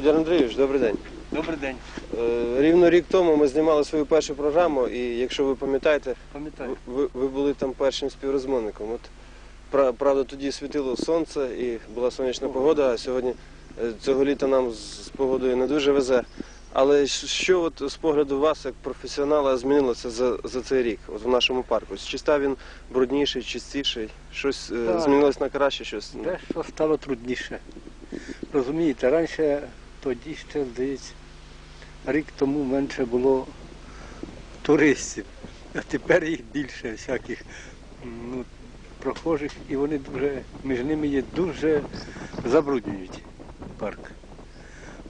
Федір Андрійович, добрий день. Добрий день, Е, Рівно рік тому ми знімали свою першу програму, і якщо ви пам'ятаєте, пам'ятаю. ви, ви були там першим співрозмовником. От, пра- правда, тоді світило сонце і була сонячна погода, а сьогодні е, цього літа нам з погодою не дуже везе. Але що от з погляду вас, як професіонала, змінилося за, за цей рік от в нашому парку? Чи став він брудніший, чистіший? Щось е, змінилось на краще, щось Дещо стало трудніше. Розумієте, раніше тоді ще, здається, рік тому менше було туристів, а тепер їх більше всяких ну, прохожих, і вони дуже, між ними є дуже забруднюють парк.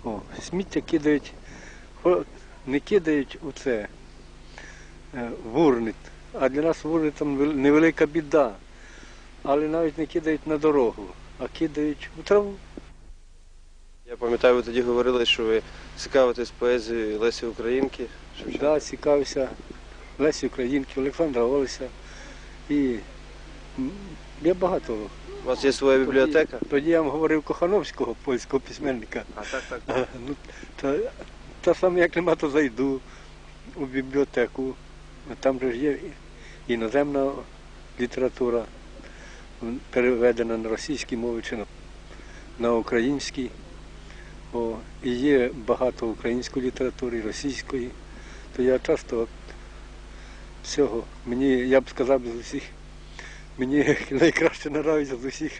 О, сміття кидають, не кидають у це е, в урни, а для нас урни там невелика біда. Але навіть не кидають на дорогу, а кидають у траву. Я пам'ятаю, ви тоді говорили, що ви цікавитесь поезією Лесі Українки. Шевченка. Да, цікавився Лесі Українки, Олександра Олеся. І я багато. У вас є своя бібліотека? Тоді, тоді я вам говорив Кохановського, польського письменника. А так, так. А, Ну, та, та саме як нема, то зайду у бібліотеку. Там же ж є іноземна література, переведена на російській мові чи на, на українській. О, і є багато української літератури, російської. То я часто всього, мені, я б сказав з усіх, мені найкраще подобається з усіх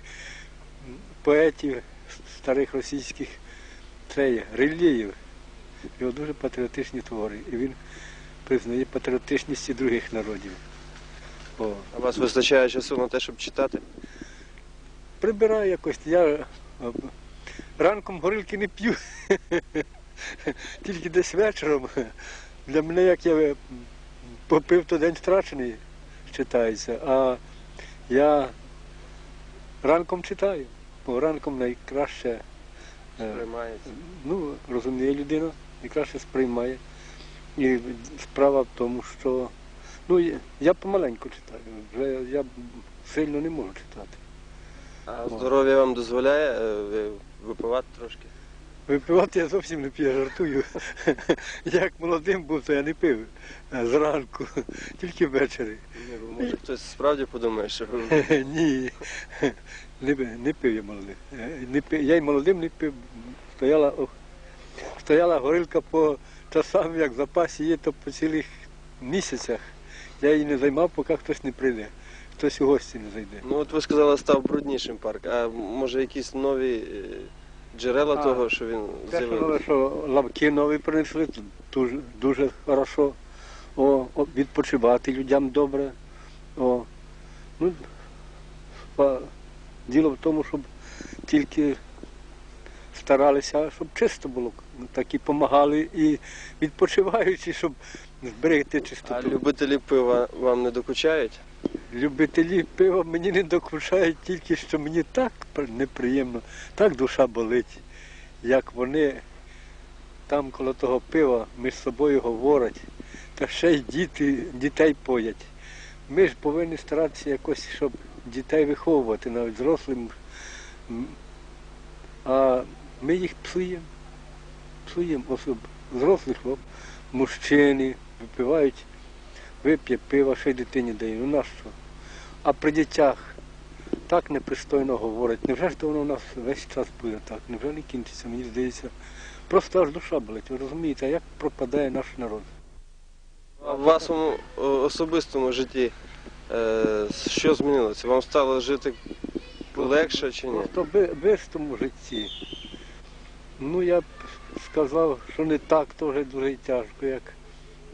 поетів старих російських це є Релєєв. Його дуже патріотичні твори. І він признає патріотичність і других народів. О. А вас вистачає часу на те, щоб читати? Прибираю якось. Я ранком горілки не п'ю. Тільки десь вечором. Для мене, як я попив, то день втрачений читається. А я ранком читаю. Бо ранком найкраще. е, Приймається. ну, розуміє людина, найкраще сприймає. І справа в тому, що ну, я- я помаленьку читаю, вже я сильно не можу читати. А здоров'я вам дозволяє е, ви- випивати трошки? Випивати я зовсім не п'ю, я жартую. Як молодим був, то я не пив е, зранку, тільки ввечері. Ні, бо може хтось справді подумає, що Ні, не, не пив я молодим. Е, Не пив, я й молодим не пив. Стояла, ох, стояла горилка по часам, як в запасі є, то по цілих місяцях. Я її не займав, поки хтось не прийде. Хтось у гості не зайде. Ну от ви сказали, став бруднішим парк. А може якісь нові е, джерела А, того, що він що, з'явився? що лавки нові принесли, дуже, дуже хорошо. О, відпочивати людям добре. О, ну, а діло в тому, щоб тільки старалися, щоб чисто було. Так і допомагали і відпочиваючи, щоб зберегти А чистоту. любителі пива вам не докучають? Любителі пива мені не докучають тільки, що мені так неприємно, так душа болить, як вони там коло того пива між собою говорять, та ще й діти, дітей поять. Ми ж повинні старатися якось, щоб дітей виховувати, навіть зрослим. А ми їх псуємо. Псуємо особ. Зрослих мужчини випивають, вип'є пива, ще й дитині дає. Ну на що? А при дітях так непристойно говорять. Невже ж то воно у нас весь час буде так? Невже не кінчиться, мені здається. Просто аж душа болить, ви розумієте, як пропадає наш народ? А в вашому особистому житті е, що змінилося? Вам стало жити легше чи ні? Просто в бистому житті. Ну я б сказав, що не так теж дуже тяжко, як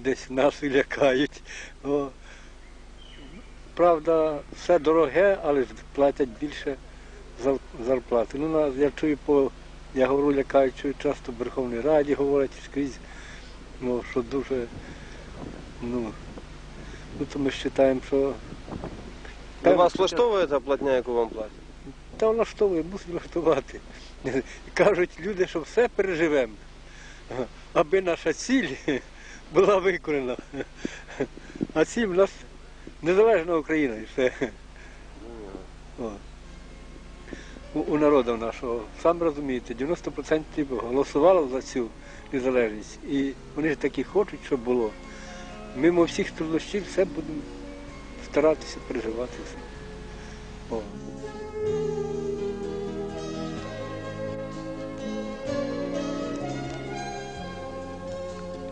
десь нас і лякають. О. Правда, все дороге, але ж платять більше зар- зарплати. Ну, я чую по, я говорю, лякають, чую часто в Верховній Раді говорять скрізь, ну, що дуже, ну, ну то ми вважаємо, що. Ну, вас влаштовує та платня, яку вам платять? Та влаштовує, мусить влаштувати. Кажуть люди, що все переживемо, аби наша ціль була виконана. А ціль в нас незалежна Україна і все. У, у народу нашого. Сам розумієте, 90% голосувало за цю незалежність. І вони ж такі хочуть, щоб було. Мимо всіх труднощів все будемо старатися переживати. О.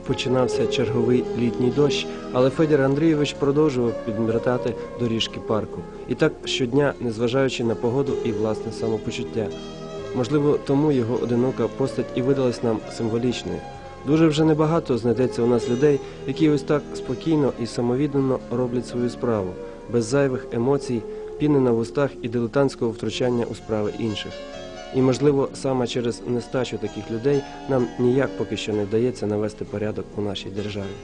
Починався черговий літній дощ, але Федір Андрійович продовжував підмітати доріжки парку. І так щодня, незважаючи на погоду і власне самопочуття. Можливо, тому його одинока постать і видалась нам символічною. Дуже вже небагато знайдеться у нас людей, які ось так спокійно і самовіддано роблять свою справу, без зайвих емоцій, піни на вустах і дилетантського втручання у справи інших. І, можливо, саме через нестачу таких людей нам ніяк поки що не вдається навести порядок у нашій державі.